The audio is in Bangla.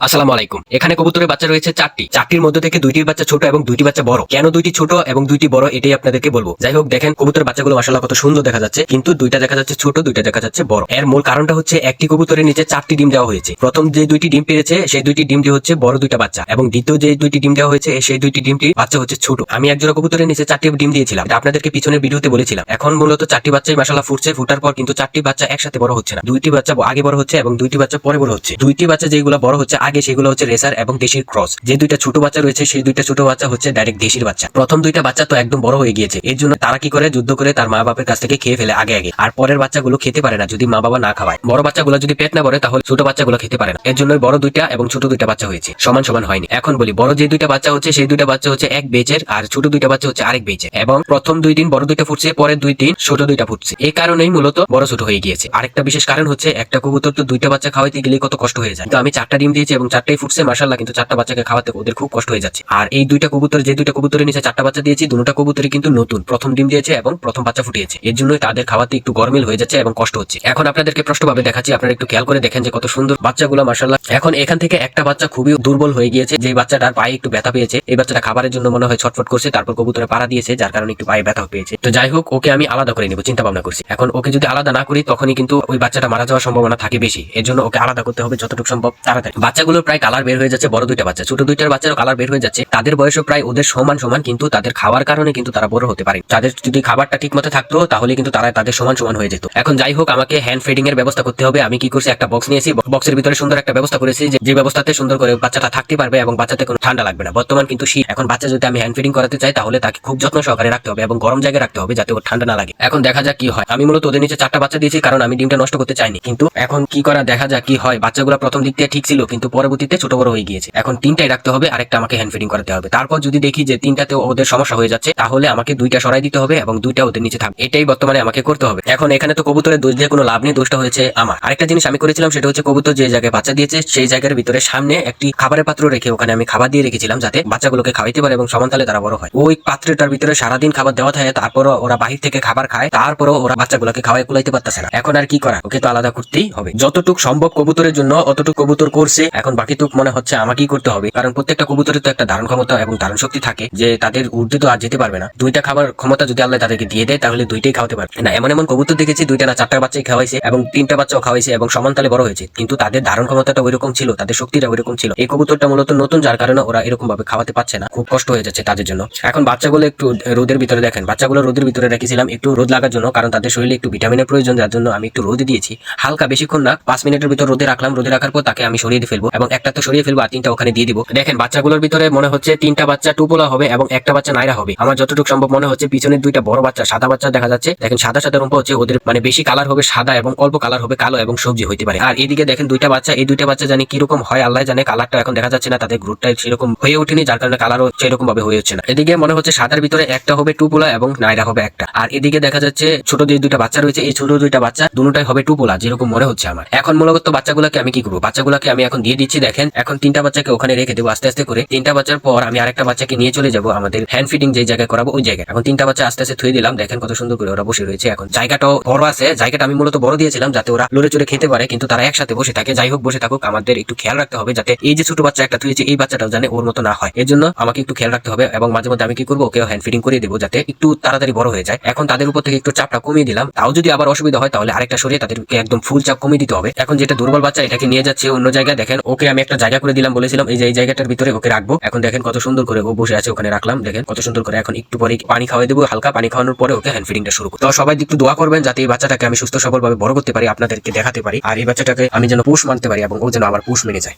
আসসালামু আলাইকুম। এখানে কবুতরের বাচ্চা রয়েছে চারটি। চারটির মধ্যে থেকে দুইটি বাচ্চা ছোট এবং দুইটি বাচ্চা বড়। কেন দুইটি ছোট এবং দুইটি বড় এটাই আপনাদেরকে বলব। যাই হোক, দেখেন, কবুতরের বাচ্চাগুলো মাসাল্লাহ কত সুন্দর দেখা যাচ্ছে। কিন্তু দুইটা দেখা যাচ্ছে ছোট, দুইটা দেখা যাচ্ছে বড়। এর মূল কারণটা হচ্ছে একটি কবুতরের নিচে চারটি ডিম দেওয়া হয়েছে। প্রথম যে দুইটি ডিম পেরেছে, সেই দুইটি ডিমটি হচ্ছে বড় দুইটা বাচ্চা। এবং দ্বিতীয় যে দুইটি ডিম দেওয়া হয়েছে, সেই দুইটি ডিমটি বাচ্চা হচ্ছে ছোট। আমি একজোড়া কবুতরের নিচে চারটি ডিম দিয়েছিলাম। এটা আপনাদেরকে পিছনের ভিডিওতে বলেছিলাম। এখন মূলত চারটি বাচ্চাই মাসাল্লাহ ফুটছে। ফুটার পর কিন্তু চারটি বাচ্চা একসাথে বড় হচ্ছে না। দুইটি বাচ্চা আগে বড় হচ্ছে এবং দুইটি বাচ্চা পরে বড় হচ্ছে। দুইটি বাচ্চা যেগুলো বড় হচ্ছে আগে সেগুলো হচ্ছে রেসার এবং দেশির ক্রস। যে দুইটা ছোট বাচ্চা রয়েছে, সেই দুইটা ছোট বাচ্চা হচ্ছে ডাইরেক্ট দেশির বাচ্চা। প্রথম দুইটা বাচ্চা তো একদম বড় হয়ে গিয়েছে। এর জন্য তারা কি করে? যুদ্ধ করে তার মা বাপের কাছ থেকে খেয়ে ফেলে আগে আগে। আর পরের বাচ্চাগুলো খেতে পারে না, যদি মা বাবা না খাওয়ায়। বড় বাচ্চাগুলো যদি পেট না ভরে, তাহলে ছোট বাচ্চাগুলো খেতে পারে না। এর জন্য বড় দুইটা এবং ছোট দুইটা বাচ্চা হয়েছে। সমান সমান হয়নি। এখন বলি, বড় যে দুইটা বাচ্চা হচ্ছে, সেই দুইটা বাচ্চা হচ্ছে এক বেচের, আর ছোট দুইটা বাচ্চা হচ্ছে আরেক বেচের। এবং প্রথম দুই দিন বড় দুইটা ফুটছে, পরের দুই দিন ছোট দুইটা ফুটছে। এই কারণেই মূলত বড় ছোট হয়ে গিয়েছে। আরেকটা বিশেষ কারণ হচ্ছে, একটা কবুতর তো দুইটা বাচ্চা খাওয়াইতে গেলে কত কষ্ট হয়ে যায়। তো আমি চারটা ডিম দিয়েছি এবং চারটাই ফুটছে মাসাল্লাহ কিন্তু চারটা বাচ্চাকে খাওয়াতে ওদের খুব কষ্ট হয়ে যাচ্ছে। আর এই দুইটা কবুতর, যে দুইটা কবুতরের নিচে চারটা বাচ্চা দিয়েছি, দুটা কবুতরই কিন্তু নতুন। প্রথম ডিম দিয়েছে এবং প্রথম বাচ্চা ফুটিয়েছে। এর জন্যই তাদের খাওয়াতে একটু গরমিল হয়ে যাচ্ছে এবং কষ্ট হচ্ছে। এখন আপনাদেরকে প্রশ্নভাবে দেখাচ্ছি, আপনারা একটু খেয়াল করে দেখেন যে কত সুন্দর বাচ্চাগুলো মাসাল্লাহ এখন এখান থেকে একটা বাচ্চা খুবই দুর্বল হয়ে গিয়েছে যে বাচ্চাটার পায়ে একটু ব্যথা পেয়েছে। এই বাচ্চাটা খাবারের জন্য মনে হয় ছটফট করছে, তারপর কবুতরে পাড়া দিয়েছে, যার কারণে একটু পায়ে ব্যথা পেয়েছে। তো যাই হোক, ওকে আমি আলাদা করে নিব, চিন্তা ভাবনা করছি। এখন ওকে যদি আলাদা না করি, তখনই কিন্তু ওই বাচ্চাটা মারা যাওয়ার সম্ভাবনা থাকে বেশি। এর জন্য ওকে আলাদা করতে হবে যতটুকু সম্ভব, তাড়াতাড়ি। বাচ্চাগুলোর প্রায় কালার বের হয়ে যাচ্ছে, বড় দুইটা বাচ্চা। ছোট দুইটার বাচ্চারও কালার বের হয়ে যাচ্ছে। তাদের বয়সও প্রায় ওদের সমান সমান, কিন্তু তাদের খাওয়ার কারণে কিন্তু তারা বড় হতে পারে। তাদের যদি খাবারটা ঠিক মতো থাকতো, তাহলে কিন্তু তারা তাদের সমান সমান হয়ে যেত। এখন যাই হোক, আমাকে হ্যান্ড ফিডিং এর ব্যবস্থা করতে হবে। আমি কি করছি? একটা বক্স নিয়েছি। বক্সের ভিতরে সুন্দর একটা ব্যবস্থা করেছি যে- ব্যবস্থাতে সুন্দর করে বাচ্চাটা থাকতে পারবে এবং বাচ্চাতে কোনো ঠান্ডা লাগবে না। বর্তমান কিন্তু শীত। এখন বাচ্চা যদি আমি হ্যান্ড ফিডিং করাতে চাই, তাহলে তাকে খুব যত্ন সহকারে রাখতে হবে এবং গরম জায়গায় রাখতে হবে যাতে ওর ঠান্ডা না লাগে। এখন দেখা যাক কি হয়। আমি মূলত ওদের নিচে চারটা বাচ্চা দিয়েছি, কারণ আমি ডিমটা নষ্ট করতে চাইনি। কিন্তু এখন কি করা দেখা যাক কি হয়। বাচ্চাগুলো প্রথম দিক থেকে ঠিক ছিল, কিন্তু পরবর্তীতে ছোট বড় হয়ে গিয়েছে। এখন তিনটাই রাখতে হবে, আরেকটা আমাকে হ্যান্ড ফিডিং করাতে হবে। তারপর যদি দেখি যে তিনটাতে ওদের সমস্যা হয়ে যাচ্ছে, তাহলে আমাকে দুইটা সরাই দিতে হবে এবং দুইটা ওদের নিচে থাকবে। এটাই বর্তমানে আমাকে করতে হবে। এখন এখানে তো কবুতরের দোষ দিয়ে কোনো লাভ নেই, দোষটা হয়েছে আমার। আরেকটা জিনিস আমি করেছিলাম, সেটা হচ্ছে কবুতর যে জায়গায় বাচ্চা দিয়েছে, সেই জায়গার ভিতরে সামনে একটি খাবারের পাত্র রেখে ওখানে আমি খাবার দিয়ে রেখেছিলাম, যাতে বাচ্চাগুলোকে খাওয়াইতে পারে এবং সমানতালে তারা বড় হয়। ওই পাত্রটার ভিতরে সারাদিন খাবার দেওয়া থাকে, তারপরও ওরা বাহির থেকে খাবার খায়, তারপরও ওরা বাচ্চাগুলোকে খাওয়াই কুলাইতে পারতেছে না। এখন আর কি করা ওকে তো আলাদা করতেই হবে। যতটুক সম্ভব কবুতরের জন্য, অতটুক কবুতর করছে, এখন বাকিটুক মনে হচ্ছে আমাকেই করতে হবে। কারণ প্রত্যেকটা কবুতরের তো একটা ধারণ ক্ষমতা এবং ধারণ শক্তি থাকে যে তাদের ঊর্ধ্বে তো আর যেতে পারবে না। দুইটা খাবার ক্ষমতা যদি আল্লাহ তাদেরকে দিয়ে দেয়, তাহলে দুইটাই খাওয়াতে পারবে। না, এমন এমন কবুতর দেখেছি, দুইটা না চারটা বাচ্চাই খাওয়াইছে এবং তিনটা বাচ্চাও খাওয়াইছে এবং সমানতালে বড় হয়েছে। কিন্তু তাদের ধারণ ক্ষমতাটা ওইরকম ছিল, তাদের শক্তিটা ওইরকম ছিল। এই কবুতরটা মূলত নতুন, যার কারণে ওরা এরকম ভাবে খাওয়াতে পারছে না। খুব কষ্ট হয়ে যাচ্ছে তাদের জন্য। এখন বাচ্চাগুলো একটু রোদের ভিতরে দেখেন। বাচ্চাগুলো রোদের ভিতরে রেখেছিলাম একটু রোদ লাগার জন্য, কারণ তাদের শরীরে একটু ভিটামিনের প্রয়োজন, যার জন্য আমি একটু রোদে দিয়েছি। হালকা বেশিক্ষণ না, পাঁচ মিনিটের ভিতর রোদে রাখলাম। রোদে রাখার পর তাকে আমি সরিয়ে ফেলব এবং একটা তো সরিয়ে ফেলব আর তিনটা ওখানে দিয়ে দিব। দেখেন, বাচ্চাগুলোর ভিতরে মনে হচ্ছে তিনটা বাচ্চা টুপোলা হবে এবং একটা বাচ্চা নাইরা হবে। আমার যতটুকু সম্ভব মনে হচ্ছে পিছনের দুইটা বড় বাচ্চা, সাদা বাচ্চা দেখা যাচ্ছে। দেখেন, সাদা সাদা রূপ হচ্ছে ওদের মানে বেশি কালার হবে সাদা এবং অল্প কালার হবে কালো এবং সবজি হইতে পারে। আর এদিকে দেখেন, দুইটা বাচ্চা, এই দুইটা বাচ্চা জানি কীরকম হয়, আল্লাহ জানে। কালারটা এখন দেখা যাচ্ছে না, তাদের গ্রুপটা সেরকম হয়ে ওঠেনি, যার কারণে কালারও সেরকম ভাবে হয়ে হচ্ছে না। এদিকে মনে হচ্ছে সাদার ভিতরে একটা হবে টুপোলা এবং নাইরা হবে একটা। আর এদিকে দেখা যাচ্ছে ছোট যে দুইটা বাচ্চা রয়েছে, এই ছোট দুইটা বাচ্চা দুটাই হবে টুপোলা যেরকম মনে হচ্ছে আমার। এখন মূলত বাচ্চাগুলোকে আমি কি করব? বাচ্চাগুলোকে আমি এখন দিয়ে দেখেন, এখন তিনটা বাচ্চাকে ওখানে রেখে দেবো, আস্তে আস্তে করে। তিনটা বাচ্চার পর আমি আরেকটা বাচ্চাকে নিয়ে চলে যাব আমাদের হ্যান্ড ফিটিং যে জায়গায় করাবো, ওই জায়গায়। এখন তিনটা বাচ্চা আস্তে আস্তে থুয়ে দিলাম, দেখেন কত সুন্দর করে ওরা বসে রয়েছে এখন। জায়গাটাও বড় আছে, জায়গাটা আমি মূলত বড় দিয়েছিলাম যাতে ওরা লড়ে চড়ে খেতে পারে, কিন্তু তারা একসাথে বসে থাকে, যাই হোক, বসে থাকুক, আমাদের একটু খেয়াল রাখতে হবে যাতে এই যে ছোট বাচ্চা একটা থুয়েছে এই বাচ্চাটাও জানে ওর মতো না হয়। এর জন্য আমাকে একটু খেয়াল রাখতে হবে এবং মাঝে মধ্যে আমি কি করব ওকে হ্যান্ড ফিটিং করে দেবো, যাতে একটু তাড়াতাড়ি বড় হয়ে যায়। এখন তাদের উপর থেকে একটু চাপটা কমিয়ে দিলাম, তাও যদি আবার অসুবিধা হয়, তাহলে আরেকটা সরিয়ে তাদেরকে একদম ফুল চাপ কমিয়ে দিতে হবে। এখন যেটা দুর্বল বাচ্চা, এটাকে নিয়ে যাচ্ছে অন্য জায়গায়, দেখেন ওকে আমি একটা জায়গা করে দিলাম বলেছিলাম, এই যে এই জায়গাটার ভিতরে ওকে রাখব। এখন দেখেন কত সুন্দর করে ও বসে আছে ওখানে রাখলাম। দেখেন কত সুন্দর করে এখন একটু পরে পানি খাওয়াই দেবো, হালকা পানি খাওয়ানোর পরে ওকে হ্যান্ড ফিডিংটা শুরু তো সবাই একটু দোয়া করবেন যাতে এই বাচ্চাটাকে আমি সুস্থ সবল ভাবে বড় করতে পারি, আপনাদেরকে দেখাতে পারি। আর এই বাচ্চাটাকে আমি যেন পুষ মানতে পারি এবং ও যেন আমার পুষ মেনে যায়।